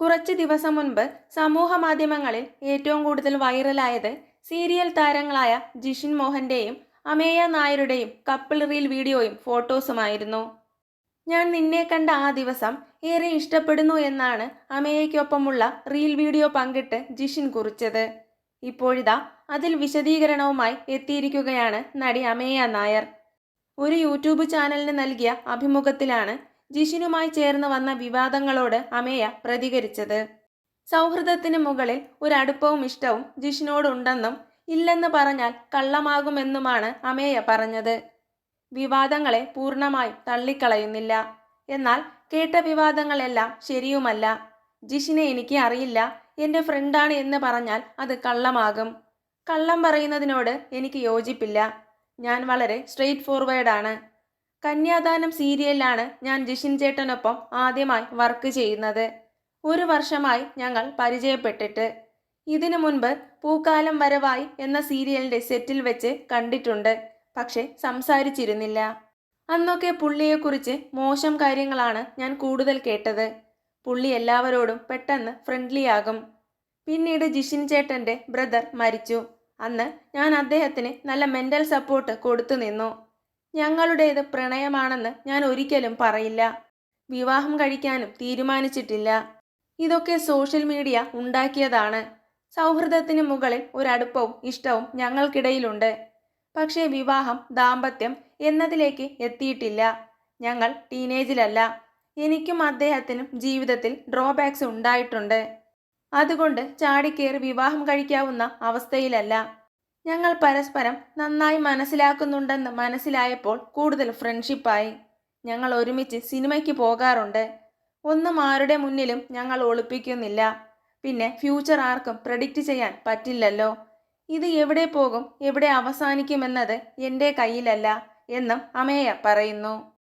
കുറച്ച് ദിവസം മുൻപ് സമൂഹ മാധ്യമങ്ങളിൽ ഏറ്റവും കൂടുതൽ വൈറലായത് സീരിയൽ താരങ്ങളായ ജിഷിൻ മോഹന്റെയും അമേയ നായരുടെയും കപ്പിൾ റീൽ വീഡിയോയും ഫോട്ടോസുമായിരുന്നു. ഞാൻ നിന്നെ കണ്ട ആ ദിവസം ഏറെ ഇഷ്ടപ്പെടുന്നു എന്നാണ് അമേയയ്ക്കൊപ്പമുള്ള റീൽ വീഡിയോ പങ്കിട്ട് ജിഷിൻ കുറിച്ചത്. ഇപ്പോഴിതാ അതിൽ വിശദീകരണവുമായി എത്തിയിരിക്കുകയാണ് നടി അമേയ നായർ. ഒരു യൂട്യൂബ് ചാനലിന് നൽകിയ അഭിമുഖത്തിലാണ് ജിഷിനുമായി ചേർന്ന് വന്ന വിവാദങ്ങളോട് അമേയ പ്രതികരിച്ചത്. സൗഹൃദത്തിന് മുകളിൽ ഒരു അടുപ്പവും ഇഷ്ടവും ജിഷിനോടുണ്ടെന്നും ഇല്ലെന്ന് പറഞ്ഞാൽ കള്ളമാകുമെന്നുമാണ് അമേയ പറഞ്ഞത്. വിവാദങ്ങളെ പൂർണമായും തള്ളിക്കളയുന്നില്ല. എന്നാൽ കേട്ട വിവാദങ്ങളെല്ലാം ശരിയുമല്ല. ജിഷിനെ എനിക്ക് അറിയില്ല. എന്റെ ഫ്രണ്ടാണ് എന്ന് പറഞ്ഞാൽ അത് കള്ളമാകും. കള്ളം പറയുന്നതിനോട് എനിക്ക് യോജിപ്പില്ല. ഞാൻ വളരെ സ്ട്രെയിറ്റ് ഫോർവേഡാണ്. കന്യാദാനം സീരിയലിലാണ് ഞാൻ ജിഷിൻ ചേട്ടനൊപ്പം ആദ്യമായി വർക്ക് ചെയ്യുന്നത്. ഒരു വർഷമായി ഞങ്ങൾ പരിചയപ്പെട്ടിട്ട്. ഇതിനു മുൻപ് പൂക്കാലം വരവായി എന്ന സീരിയലിന്റെ സെറ്റിൽ വെച്ച് കണ്ടിട്ടുണ്ട്. പക്ഷെ സംസാരിച്ചിരുന്നില്ല. അന്നൊക്കെ പുള്ളിയെക്കുറിച്ച് മോശം കാര്യങ്ങളാണ് ഞാൻ കൂടുതൽ കേട്ടത്. പുള്ളി എല്ലാവരോടും പെട്ടെന്ന് ഫ്രണ്ട്ലിയാകും. പിന്നീട് ജിഷിൻ ചേട്ടന്റെ ബ്രദർ മരിച്ചു. അന്ന് ഞാൻ അദ്ദേഹത്തിന് നല്ല മെന്റൽ സപ്പോർട്ട് കൊടുത്തു നിന്നു. ഞങ്ങളുടേത് പ്രണയമാണെന്ന് ഞാൻ ഒരിക്കലും പറയില്ല. വിവാഹം കഴിക്കാനും തീരുമാനിച്ചിട്ടില്ല. ഇതൊക്കെ സോഷ്യൽ മീഡിയ ഉണ്ടാക്കിയതാണ്. സൗഹൃദത്തിന് മുകളിൽ ഒരടുപ്പവും ഇഷ്ടവും ഞങ്ങൾക്കിടയിലുണ്ട്. പക്ഷേ വിവാഹം ദാമ്പത്യം എന്നതിലേക്ക് എത്തിയിട്ടില്ല. ഞങ്ങൾ ടീനേജിലല്ല. എനിക്കും അദ്ദേഹത്തിനും ജീവിതത്തിൽ ഡ്രോബാക്സ് ഉണ്ടായിട്ടുണ്ട്. അതുകൊണ്ട് ചാടിക്കേറി വിവാഹം കഴിക്കാവുന്ന അവസ്ഥയിലല്ല. ഞങ്ങൾ പരസ്പരം നന്നായി മനസ്സിലാക്കുന്നുണ്ടെന്ന് മനസ്സിലായപ്പോൾ കൂടുതൽ ഫ്രണ്ട്ഷിപ്പായി. ഞങ്ങൾ ഒരുമിച്ച് സിനിമയ്ക്ക് പോകാറുണ്ട്. ഒന്നും ആരുടെ മുന്നിലും ഞങ്ങൾ ഒളിപ്പിക്കുന്നില്ല. പിന്നെ ഫ്യൂച്ചർ ആർക്കും പ്രഡിക്റ്റ് ചെയ്യാൻ പറ്റില്ലല്ലോ. ഇത് എവിടെ പോകും എവിടെ അവസാനിക്കുമെന്നത് എന്റെ കയ്യിലല്ല എന്നും അമേയ പറയുന്നു.